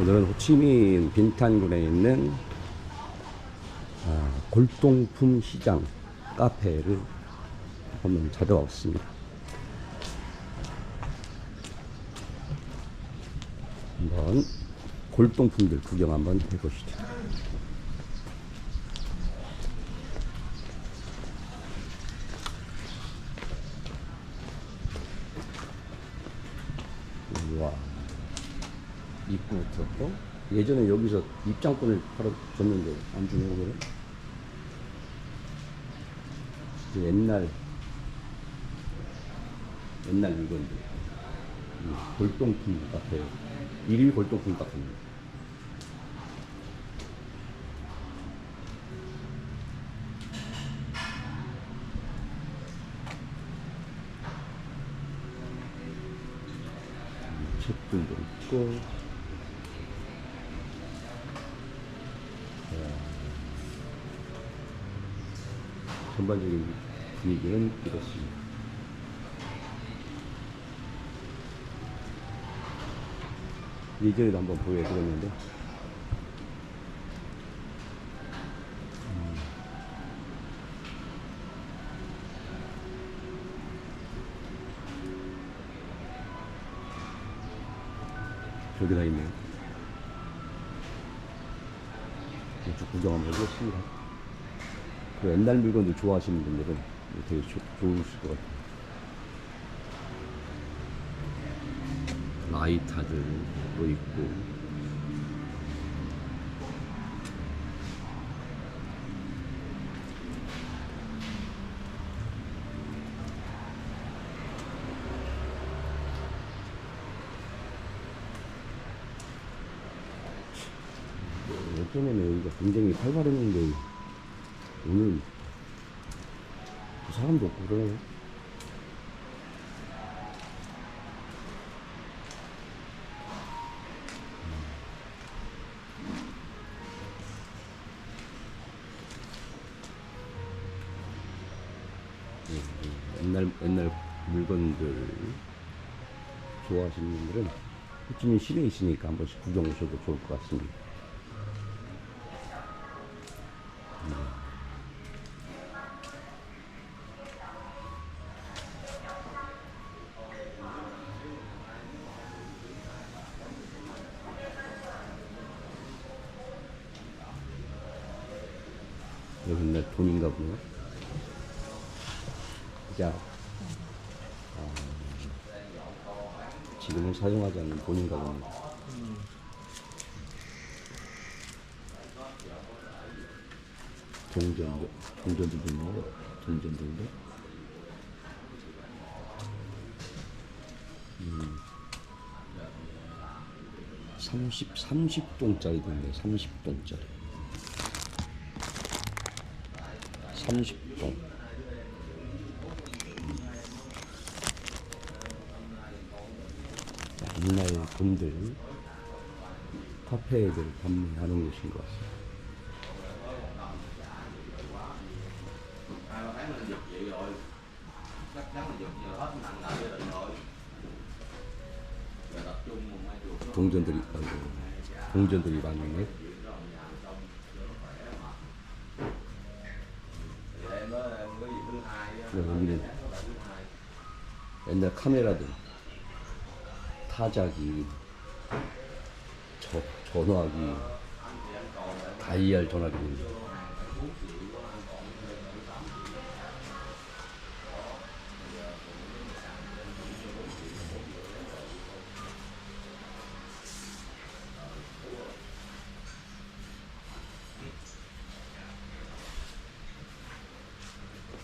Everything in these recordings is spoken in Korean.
오늘은 호치민 빈탄군에 있는 아, 골동품 시장 카페를 한번 찾아왔습니다. 한번 골동품들 구경 한번 해보시죠. 또 예전에 여기서 입장권을 팔아 줬는데 안 주는 거는 옛날 옛날 물건들 이 골동품 카페 1위 골동품 카페입니다. 책들도 있고 전반적인 분위기는 이렇습니다. 예전에도 한번 보여드렸는데 음. 저기 다 있네요. 쭉 구경 한번 해보겠습니다. 그 옛날 물건들 좋아하시는 분들은 되게 좋, 좋으실 것 같아요. 라이터들도 있고, 예전에는 여기가 굉장히 활발했는데 오늘 사람도 없고 그러네. 음, 옛날 옛날 물건들 좋아하시는 분들은 호치민 시내에 있으니까 한 번씩 구경 오셔도 좋을 것 같습니다. 여기 옛날 돈인가 보네. 자, 아, 지금은 사용하지 않는 돈인가 보네. 동전도, 동전들도 있네. 동전들도. 음. 30, 30동짜리도 있네. 30동짜리. 30동. 옛날 분들 카페들 판매하는 곳인 것 같습니다. 동전들이 아이고, 동전들이 많네. 그리고 여기는 옛날 카메라들, 타자기, 저, 전화기, 다이얼 전화기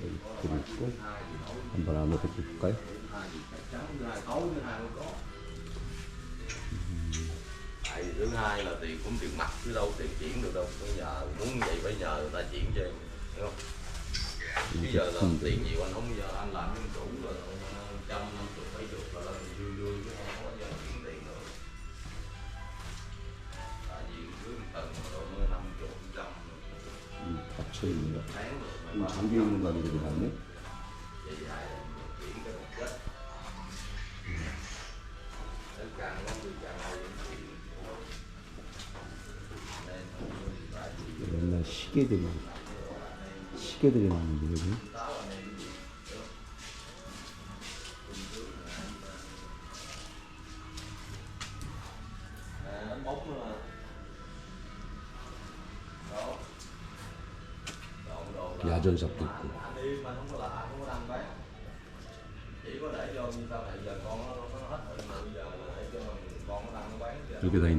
있고 한번 안으로 볼까요? tại vì thứ hai là tiền cũng tiền mặt chứ đâu tiền chuyển được đâu bây giờ muốn vậy phải nhờ người ta chuyển cho em hiểu không bây giờ là tiền nhiều anh không bây giờ anh làm với chủ là trăm năm chục bảy chục là vui vui chứ không có giờ chuyển tiền nữa tại vì cứ một tầng độ năm chục trăm 이 닫혀 장비 있는 거 아니고 나네. 맨날 시계들이 시계들이 많은데 여기. Á thì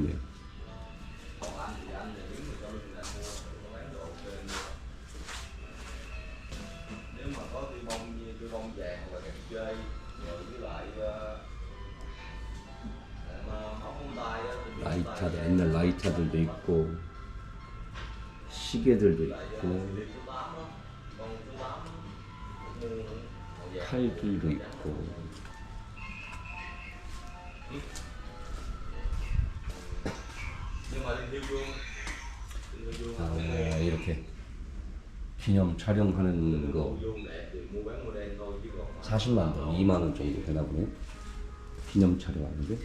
cái 라이터도 옛날 라이터들도 있고 시계들도 있고 liệt số 8 á con số 8 mua nữa màu vàng. 칼들도 있고 아, 이렇게 기념 촬영하는 거 vuông đẹp thì mua bán mua đen thôi chứ còn 40만 원, 2만 원 정도 되나 보네. 기념 촬영하는데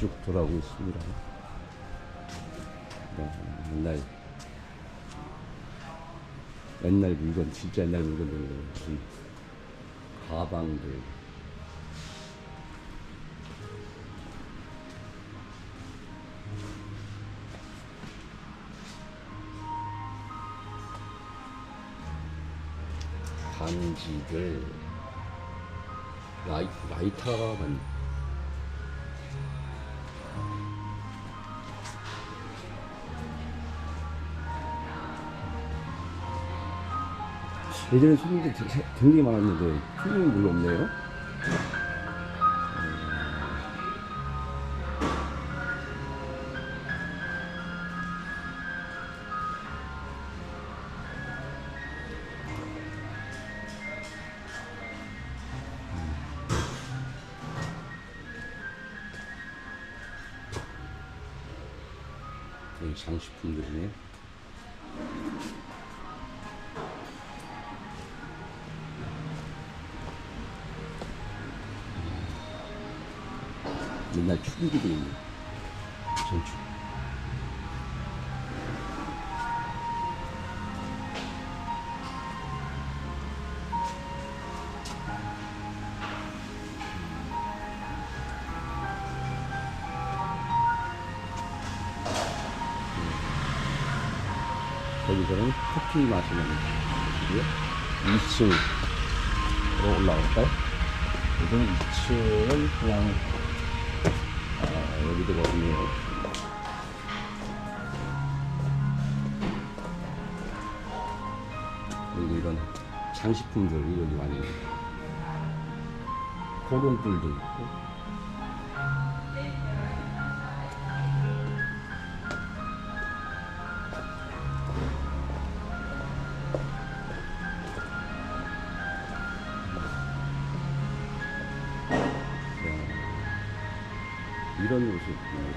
쭉 돌아오고 있습니다. 네, 옛날 옛날 물건 진짜 옛날 물건들 가방들 반지들 라이, 라이터가 많 예전에 손님들 굉장히 많았는데 손님이 별로 없네요. 장식품들이네. 옛날 축구기도 있네. 전축. 거기서는 커피 마시는 곳이고요. 2층으로 올라갈까요? 여기는 2층은 그냥 아, 여기도 거든요 그리고 이런 장식품들이 여기 많이. 고롱불도 있고 이런 옷이 있군요.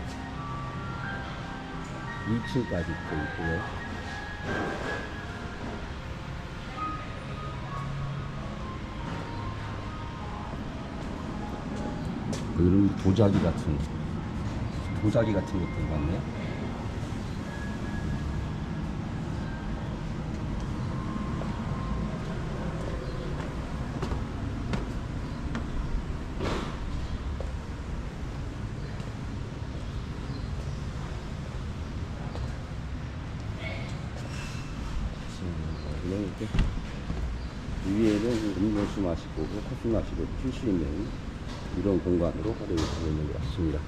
2층까지 또 있고요. 이런 도자기 같은 도자기 같은 것들. 그냥 이렇게 위에는 음료수 마시고 커피 마시고 쉴 수 있는 이런 공간으로 활용이 되고 있는 것 같습니다.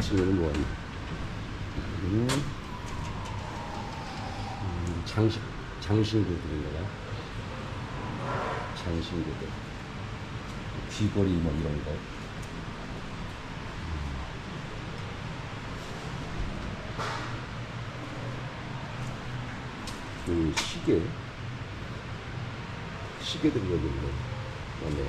이층에는 뭐가 있나? 여기는 음, 장식, 장신구들인가 봐. 장신구들. 귀걸이 뭐 이런 거. 그 시계 시계들이 여기 있네. 그다음에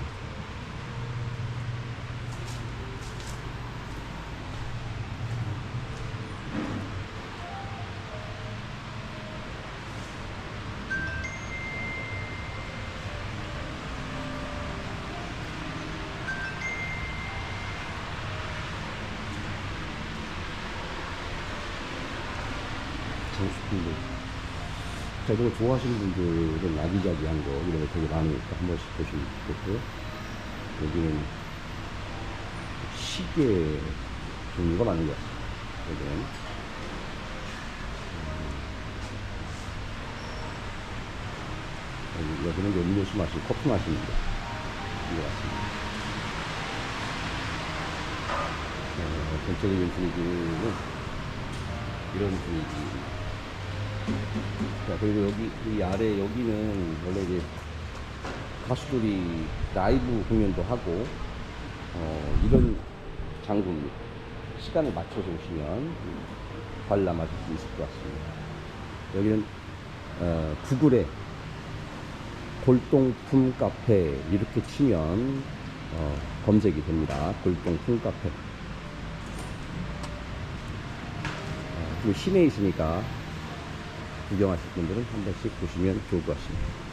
장수품들. 자, 이거 좋아하시는 분들은 아기자기한 거, 이런 거 되게 많으니까 한 번씩 보시면 좋겠고요. 여기는 시계 종류가 많은 것 같아요. 여기는. 음, 여기, 여기는 음료수 마시, 커피 거. 이거 같습니다. 어, 전체적인 분위기는 이런 분위기. 자, 그리고 여기, 이 아래 여기는 원래 이제 가수들이 라이브 공연도 하고, 어, 이런 장소입니다. 시간을 맞춰서 오시면 관람하실 수 있을 것 같습니다. 여기는, 어, 구글에 골동품 카페 이렇게 치면, 어, 검색이 됩니다. 골동품 카페. 어, 그리고 시내에 있으니까 구경하실 분들은 한 번씩 보시면 좋을 것 같습니다.